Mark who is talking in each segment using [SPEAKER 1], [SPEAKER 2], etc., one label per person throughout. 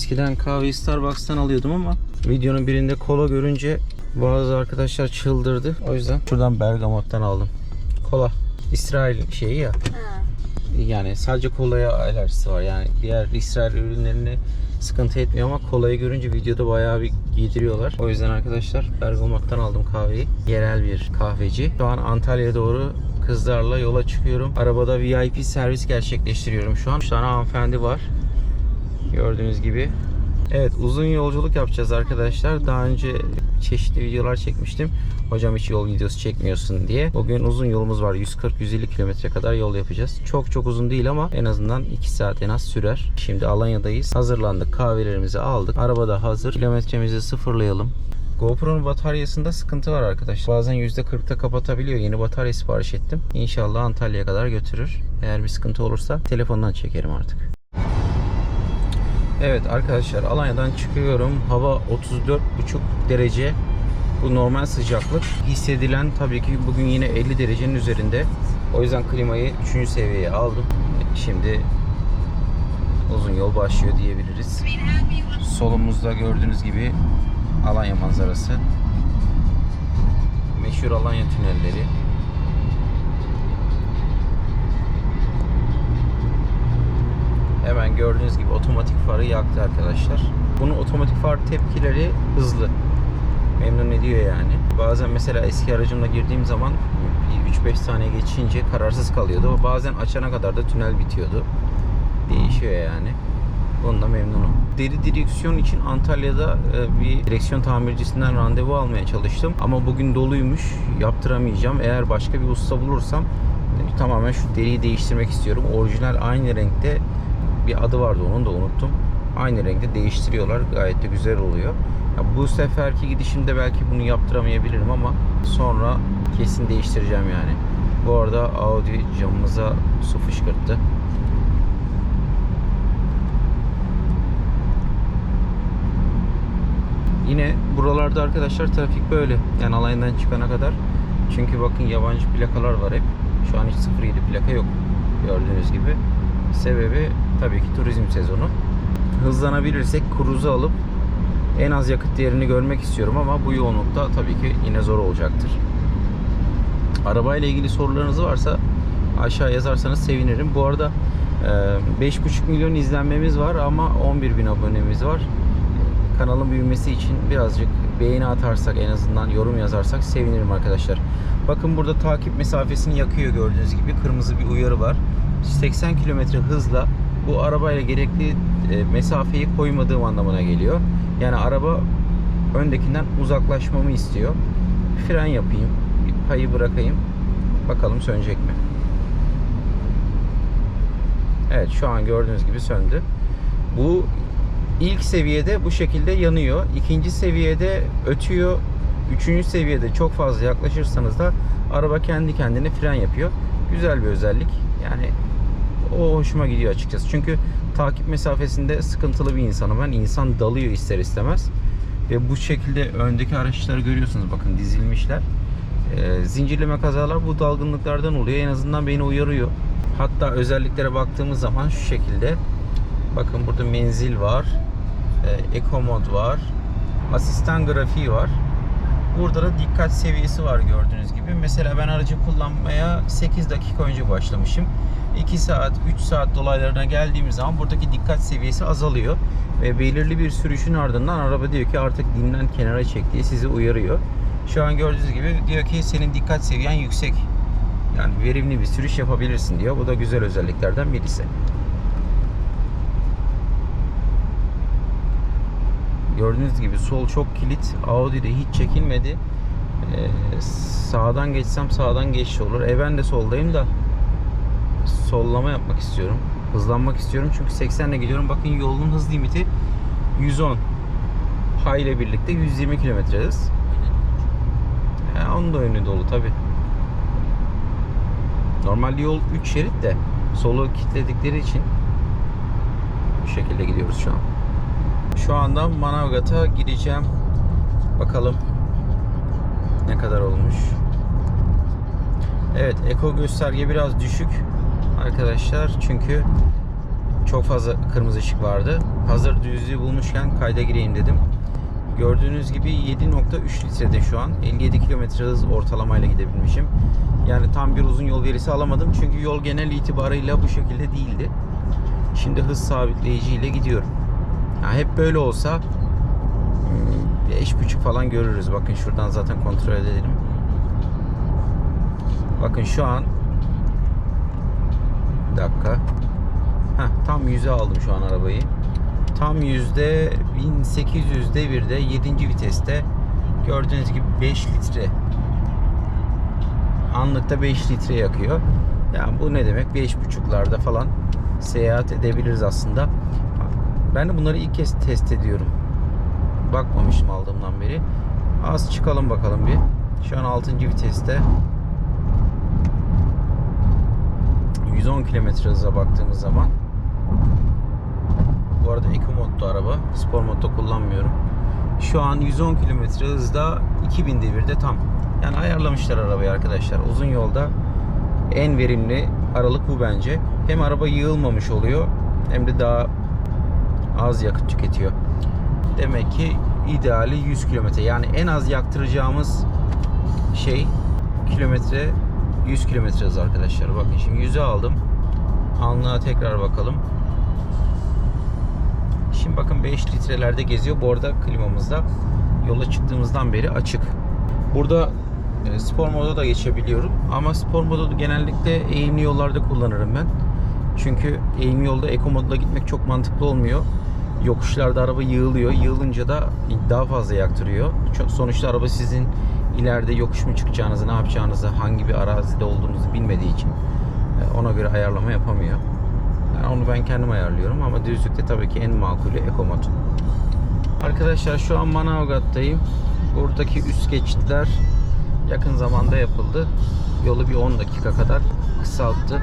[SPEAKER 1] Eskiden kahveyi Starbucks'tan alıyordum ama videonun birinde kola görünce bazı arkadaşlar çıldırdı. O yüzden şuradan Bergamot'tan aldım. Kola. İsrail şeyi ya.
[SPEAKER 2] Ha.
[SPEAKER 1] Yani sadece kolaya alerjisi var. Yani diğer İsrail ürünlerini sıkıntı etmiyor ama kolayı görünce videoda bayağı bir giydiriyorlar. O yüzden arkadaşlar Bergamot'tan aldım kahveyi. Yerel bir kahveci. Şu an Antalya'ya doğru kızlarla yola çıkıyorum. Arabada VIP servis gerçekleştiriyorum şu an. 3 tane hanımefendi var. Gördüğünüz gibi. Evet uzun yolculuk yapacağız arkadaşlar. Daha önce çeşitli videolar çekmiştim. Hocam hiç yol videosu çekmiyorsun diye. Bugün uzun yolumuz var. 140-150 kilometre kadar yol yapacağız. Çok çok uzun değil ama en azından 2 saat en az sürer. Şimdi Alanya'dayız. Hazırlandık. Kahvelerimizi aldık. Arabada hazır. Kilometremizi sıfırlayalım. GoPro'nun bataryasında sıkıntı var arkadaşlar. Bazen %40'ta kapatabiliyor. Yeni batarya sipariş ettim. İnşallah Antalya'ya kadar götürür. Eğer bir sıkıntı olursa telefondan çekerim artık. Evet arkadaşlar Alanya'dan çıkıyorum. Hava 34,5 derece. Bu normal sıcaklık. Hissedilen tabii ki bugün yine 50 derecenin üzerinde. O yüzden klimayı 3. seviyeye aldım. Şimdi uzun yol başlıyor diyebiliriz. Solumuzda gördüğünüz gibi Alanya manzarası. Meşhur Alanya tünelleri. Hemen gördüğünüz gibi otomatik farı yaktı arkadaşlar. Bunun otomatik far tepkileri hızlı. Memnun ediyor yani. Bazen mesela eski aracımla girdiğim zaman 3-5 saniye geçince kararsız kalıyordu. Bazen açana kadar da tünel bitiyordu. Değişiyor yani. Bundan memnunum. Deri direksiyon için Antalya'da e, bir direksiyon tamircisinden randevu almaya çalıştım. Ama bugün doluymuş. Yaptıramayacağım. Eğer başka bir usta bulursam e, tamamen şu deriyi değiştirmek istiyorum. Orijinal aynı renkte bir adı vardı onun da unuttum. Aynı renkte değiştiriyorlar. Gayet de güzel oluyor. Ya bu seferki gidişimde belki bunu yaptıramayabilirim ama sonra kesin değiştireceğim yani. Bu arada Audi camımıza su fışkırttı. Yine buralarda arkadaşlar trafik böyle. Yani alayından çıkana kadar. Çünkü bakın yabancı plakalar var hep. Şu an hiç 07 plaka yok. Gördüğünüz gibi. Sebebi tabii ki turizm sezonu. Hızlanabilirsek cruise'u alıp en az yakıt değerini görmek istiyorum ama bu yoğunlukta tabii ki yine zor olacaktır. Arabayla ilgili sorularınız varsa aşağı yazarsanız sevinirim. Bu arada e, 5,5 milyon izlenmemiz var ama 11 bin abonemiz var. Kanalın büyümesi için birazcık beğeni atarsak en azından yorum yazarsak sevinirim arkadaşlar. Bakın burada takip mesafesini yakıyor gördüğünüz gibi. Kırmızı bir uyarı var. 80 km hızla bu arabayla gerekli e, mesafeyi koymadığım anlamına geliyor. Yani araba öndekinden uzaklaşmamı istiyor. Fren yapayım. Bir payı bırakayım. Bakalım sönecek mi? Evet şu an gördüğünüz gibi söndü. Bu ilk seviyede bu şekilde yanıyor. İkinci seviyede ötüyor. Üçüncü seviyede çok fazla yaklaşırsanız da araba kendi kendine fren yapıyor. Güzel bir özellik. Yani o hoşuma gidiyor açıkçası. Çünkü takip mesafesinde sıkıntılı bir insanım ben. İnsan dalıyor ister istemez. Ve bu şekilde öndeki araçları görüyorsunuz bakın dizilmişler. Ee, zincirleme kazalar bu dalgınlıklardan oluyor. En azından beni uyarıyor. Hatta özelliklere baktığımız zaman şu şekilde. Bakın burada menzil var. Ee, Eco mod var. Asistan grafiği var. Burada da dikkat seviyesi var gördüğünüz gibi. Mesela ben aracı kullanmaya 8 dakika önce başlamışım. 2 saat, 3 saat dolaylarına geldiğimiz zaman buradaki dikkat seviyesi azalıyor. Ve belirli bir sürüşün ardından araba diyor ki artık dinlen kenara çek diye sizi uyarıyor. Şu an gördüğünüz gibi diyor ki senin dikkat seviyen yüksek. Yani verimli bir sürüş yapabilirsin diyor. Bu da güzel özelliklerden birisi. Gördüğünüz gibi sol çok kilit. Audi'de hiç çekilmedi. Ee, sağdan geçsem sağdan geçiş olur. E ben de soldayım da sollama yapmak istiyorum. Hızlanmak istiyorum çünkü 80 ile gidiyorum. Bakın yolun hız limiti 110. Hay ile birlikte 120 km hız. Ya onun da önü dolu tabi. Normalde yol 3 şerit de solu kilitledikleri için bu şekilde gidiyoruz şu an. Şu anda Manavgat'a gideceğim. Bakalım ne kadar olmuş. Evet, eko gösterge biraz düşük arkadaşlar. Çünkü çok fazla kırmızı ışık vardı. Hazır düzlüğü bulmuşken kayda gireyim dedim. Gördüğünüz gibi 7.3 litrede şu an. 57 km hız ortalamayla gidebilmişim. Yani tam bir uzun yol verisi alamadım. Çünkü yol genel itibarıyla bu şekilde değildi. Şimdi hız sabitleyici ile gidiyorum. Ya hep böyle olsa hmm, 5.5 falan görürüz. Bakın şuradan zaten kontrol edelim. Bakın şu an bir dakika. Heh, tam 100'e aldım şu an arabayı. Tam yüzde 1800 devirde 7. viteste gördüğünüz gibi 5 litre anlıkta 5 litre yakıyor. Yani bu ne demek? 5.5'larda falan seyahat edebiliriz aslında. Ben de bunları ilk kez test ediyorum. Bakmamıştım aldığımdan beri. Az çıkalım bakalım bir. Şu an 6. viteste 110 km hıza baktığımız zaman bu arada Eco modda araba. Spor modda kullanmıyorum. Şu an 110 km hızda 2000 devirde tam. Yani ayarlamışlar arabayı arkadaşlar. Uzun yolda en verimli aralık bu bence. Hem araba yığılmamış oluyor hem de daha az yakıt tüketiyor. Demek ki ideali 100 kilometre. Yani en az yaktıracağımız şey kilometre 100 kilometre hız arkadaşlar. Bakın şimdi 100'e aldım. Anlığa tekrar bakalım. Şimdi bakın 5 litrelerde geziyor. Bu arada klimamız da yola çıktığımızdan beri açık. Burada e, spor moda da geçebiliyorum. Ama spor modu genellikle eğimli yollarda kullanırım ben. Çünkü eğimli yolda eko modla gitmek çok mantıklı olmuyor. Yokuşlarda araba yığılıyor. Yığılınca da daha fazla yaktırıyor. Sonuçta araba sizin ileride yokuş mu çıkacağınızı, ne yapacağınızı, hangi bir arazide olduğunuzu bilmediği için e, ona göre ayarlama yapamıyor. Yani onu ben kendim ayarlıyorum ama düzlükte tabii ki en makulü eko mod. Arkadaşlar şu an Manavgat'tayım. Buradaki üst geçitler yakın zamanda yapıldı. Yolu bir 10 dakika kadar kısalttı.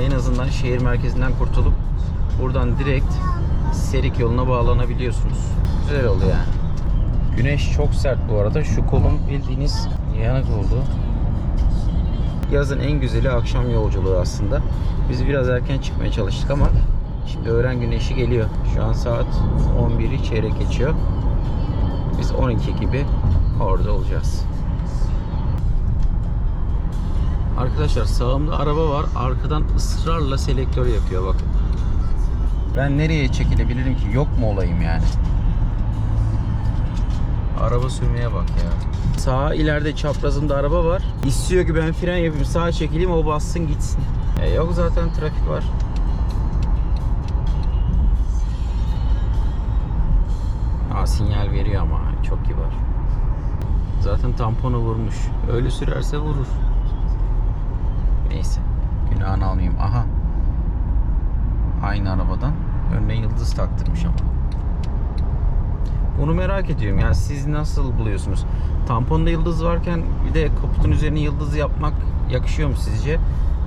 [SPEAKER 1] En azından şehir merkezinden kurtulup buradan direkt Serik yoluna bağlanabiliyorsunuz. Güzel oldu yani. Güneş çok sert bu arada. Şu kolum bildiğiniz yanık oldu. Yazın en güzeli akşam yolculuğu aslında. Biz biraz erken çıkmaya çalıştık ama şimdi öğlen güneşi geliyor. Şu an saat 11'i çeyrek geçiyor. Biz 12 gibi orada olacağız. Arkadaşlar sağımda araba var. Arkadan ısrarla selektör yapıyor bakın. Ben nereye çekilebilirim ki? Yok mu olayım yani? Araba sürmeye bak ya. Sağ ileride çaprazında araba var. İstiyor ki ben fren yapayım sağa çekileyim o bassın gitsin. E yok zaten trafik var. Aa, sinyal veriyor ama çok kibar. Zaten tamponu vurmuş. Öyle sürerse vurur. Günahını almayayım. Aha. Aynı arabadan önüne yıldız taktırmış ama. Bunu merak ediyorum. Yani siz nasıl buluyorsunuz? Tamponda yıldız varken bir de kaputun üzerine yıldız yapmak yakışıyor mu sizce?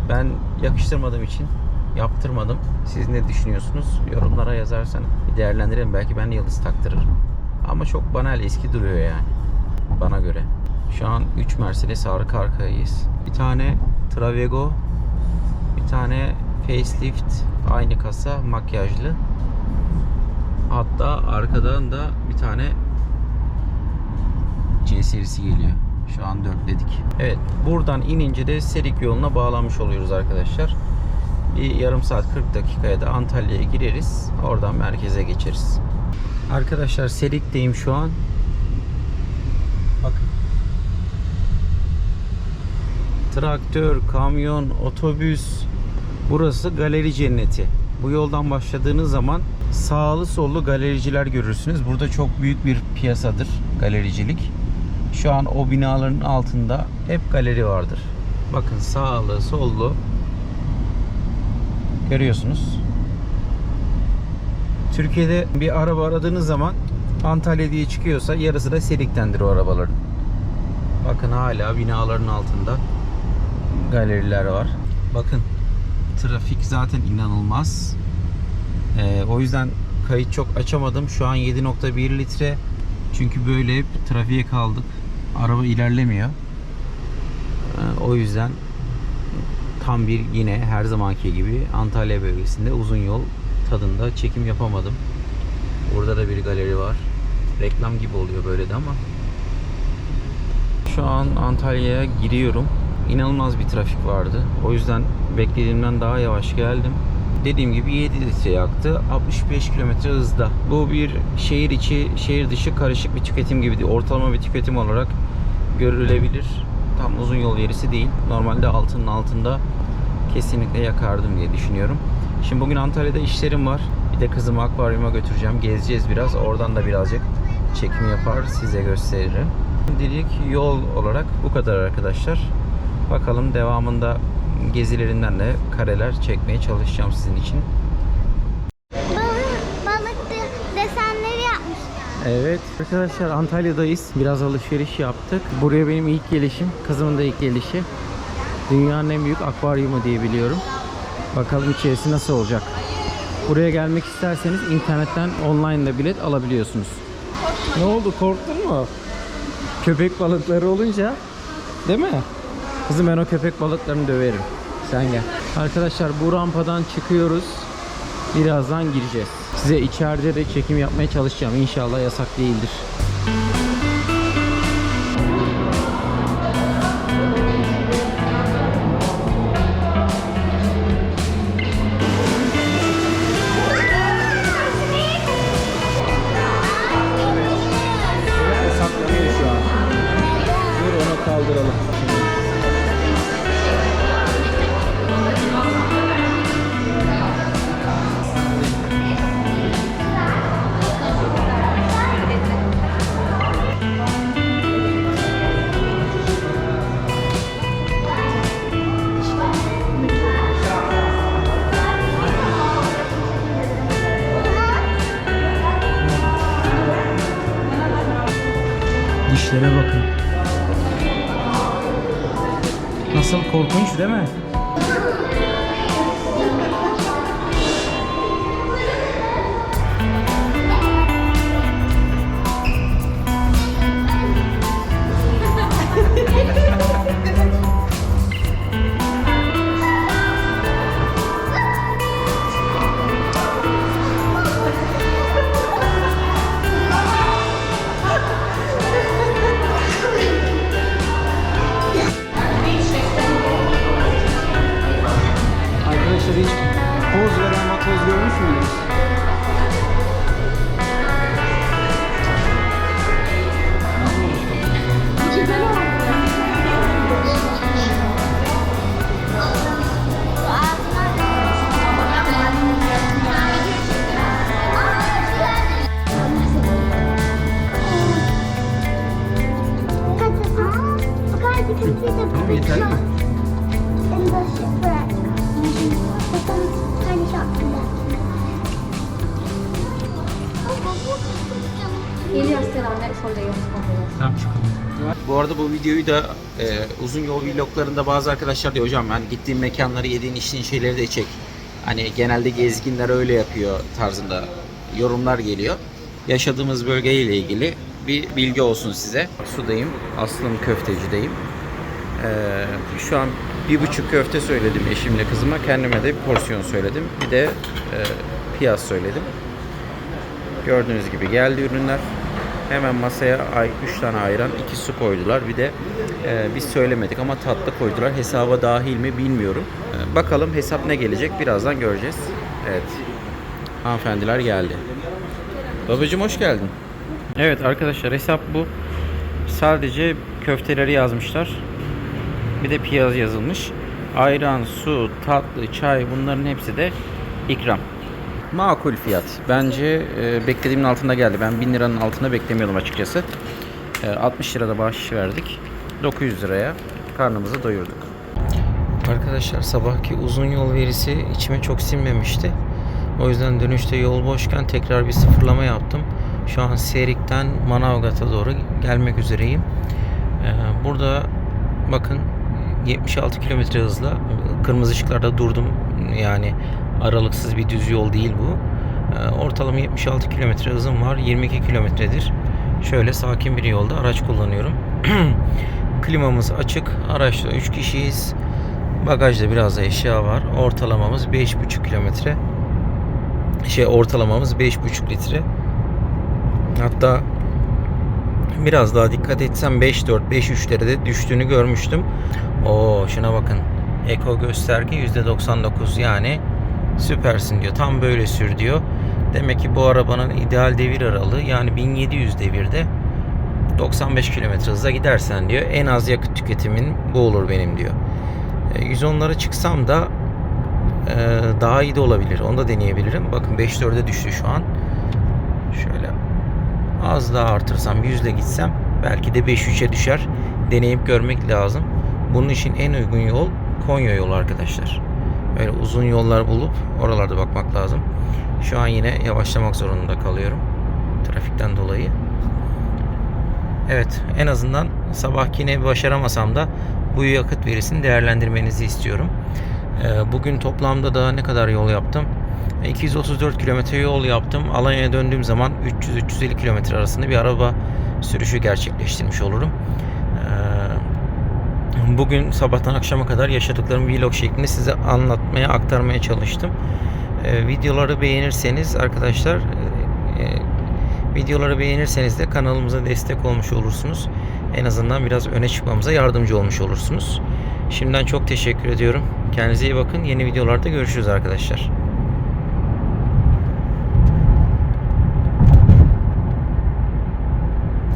[SPEAKER 1] Ben yakıştırmadığım için yaptırmadım. Siz ne düşünüyorsunuz? Yorumlara yazarsan bir değerlendirelim. Belki ben de yıldız taktırırım. Ama çok banal eski duruyor yani. Bana göre. Şu an 3 Mercedes arka arkayayız. Bir tane Travego, tane facelift aynı kasa makyajlı. Hatta arkadan da bir tane C serisi geliyor. Şu an dörtledik. Evet buradan inince de Serik yoluna bağlanmış oluyoruz arkadaşlar. Bir yarım saat 40 dakikaya da Antalya'ya gireriz. Oradan merkeze geçeriz. Arkadaşlar Serik'teyim şu an. Bakın. Traktör, kamyon, otobüs. Burası galeri cenneti. Bu yoldan başladığınız zaman sağlı sollu galericiler görürsünüz. Burada çok büyük bir piyasadır galericilik. Şu an o binaların altında hep galeri vardır. Bakın sağlı sollu görüyorsunuz. Türkiye'de bir araba aradığınız zaman Antalya diye çıkıyorsa yarısı da Serik'tendir o arabaların. Bakın hala binaların altında galeriler var. Bakın trafik zaten inanılmaz. Ee, o yüzden kayıt çok açamadım. Şu an 7.1 litre. Çünkü böyle hep trafiğe kaldık. Araba ilerlemiyor. Ee, o yüzden tam bir yine her zamanki gibi Antalya bölgesinde uzun yol tadında çekim yapamadım. Burada da bir galeri var. Reklam gibi oluyor böyle de ama. Şu an Antalya'ya giriyorum. İnanılmaz bir trafik vardı. O yüzden beklediğimden daha yavaş geldim. Dediğim gibi 7 litre yaktı. 65 km hızda. Bu bir şehir içi, şehir dışı karışık bir tüketim gibi değil. Ortalama bir tüketim olarak görülebilir. Tam uzun yol verisi değil. Normalde altının altında kesinlikle yakardım diye düşünüyorum. Şimdi bugün Antalya'da işlerim var. Bir de kızımı akvaryuma götüreceğim. Gezeceğiz biraz. Oradan da birazcık çekim yapar size gösteririm. Şimdilik yol olarak bu kadar arkadaşlar. Bakalım devamında gezilerinden de kareler çekmeye çalışacağım sizin için.
[SPEAKER 2] Balık, balık de- desenleri yapmışlar.
[SPEAKER 1] Evet. Arkadaşlar Antalya'dayız. Biraz alışveriş yaptık. Buraya benim ilk gelişim. Kızımın da ilk gelişi. Dünyanın en büyük akvaryumu diye biliyorum. Bakalım içerisi nasıl olacak. Buraya gelmek isterseniz internetten online de bilet alabiliyorsunuz. Ne oldu korktun mu? Köpek balıkları olunca değil mi? Kızım ben o köpek balıklarını döverim. Sen gel. Arkadaşlar bu rampadan çıkıyoruz. Birazdan gireceğiz. Size içeride de çekim yapmaya çalışacağım. İnşallah yasak değildir. Korkunç değil mi? Videoyu da e, uzun yol vloglarında bazı arkadaşlar diyor hocam hani gittiğin mekanları yediğin içtiğin şeyleri de çek. Hani genelde gezginler öyle yapıyor tarzında yorumlar geliyor. Yaşadığımız bölgeyle ilgili bir bilgi olsun size. Sudayım. Aslım köftecideyim. Ee, şu an bir buçuk köfte söyledim eşimle kızıma. Kendime de bir porsiyon söyledim. Bir de e, piyaz söyledim. Gördüğünüz gibi geldi ürünler. Hemen masaya ay 3 tane ayran, 2 su koydular. Bir de e, biz söylemedik ama tatlı koydular. Hesaba dahil mi bilmiyorum. E, bakalım hesap ne gelecek birazdan göreceğiz. Evet. Hanımefendiler geldi. Babacım hoş geldin. Evet arkadaşlar hesap bu. Sadece köfteleri yazmışlar. Bir de piyaz yazılmış. Ayran, su, tatlı, çay bunların hepsi de ikram. Makul fiyat. Bence e, beklediğimin altında geldi. Ben 1000 liranın altında beklemiyordum açıkçası. E, 60 lirada bahşiş verdik. 900 liraya karnımızı doyurduk. Arkadaşlar sabahki uzun yol verisi içime çok sinmemişti. O yüzden dönüşte yol boşken tekrar bir sıfırlama yaptım. Şu an Serik'ten Manavgat'a doğru gelmek üzereyim. E, burada bakın 76 kilometre hızla kırmızı ışıklarda durdum. Yani aralıksız bir düz yol değil bu. Ee, Ortalama 76 kilometre hızım var. 22 kilometredir. Şöyle sakin bir yolda araç kullanıyorum. Klimamız açık. Araçta 3 kişiyiz. Bagajda biraz da eşya var. Ortalamamız 5,5 kilometre. Şey ortalamamız 5,5 litre. Hatta biraz daha dikkat etsem 5.4 5.3'lere de düştüğünü görmüştüm. Oo şuna bakın. Eko gösterge %99 yani süpersin diyor. Tam böyle sür diyor. Demek ki bu arabanın ideal devir aralığı yani 1700 devirde 95 km hızla gidersen diyor en az yakıt tüketimin bu olur benim diyor. E, 110'lara çıksam da e, daha iyi de olabilir. Onu da deneyebilirim. Bakın 5.4'e düştü şu an. Şöyle az daha artırsam 100 ile gitsem belki de 5.3'e düşer. Deneyip görmek lazım. Bunun için en uygun yol Konya yolu arkadaşlar. Böyle uzun yollar bulup oralarda bakmak lazım. Şu an yine yavaşlamak zorunda kalıyorum. Trafikten dolayı. Evet en azından sabahkine başaramasam da bu yakıt verisini değerlendirmenizi istiyorum. Ee, Bugün toplamda da ne kadar yol yaptım? 234 kilometre yol yaptım. Alanya'ya döndüğüm zaman 300-350 kilometre arasında bir araba sürüşü gerçekleştirmiş olurum. Ee, Bugün sabahtan akşama kadar yaşadıklarım vlog şeklinde size anlatmaya, aktarmaya çalıştım. Ee, Videoları beğenirseniz arkadaşlar e, e, Videoları beğenirseniz de kanalımıza destek olmuş olursunuz. En azından biraz öne çıkmamıza yardımcı olmuş olursunuz. Şimdiden çok teşekkür ediyorum. Kendinize iyi bakın. Yeni videolarda görüşürüz arkadaşlar.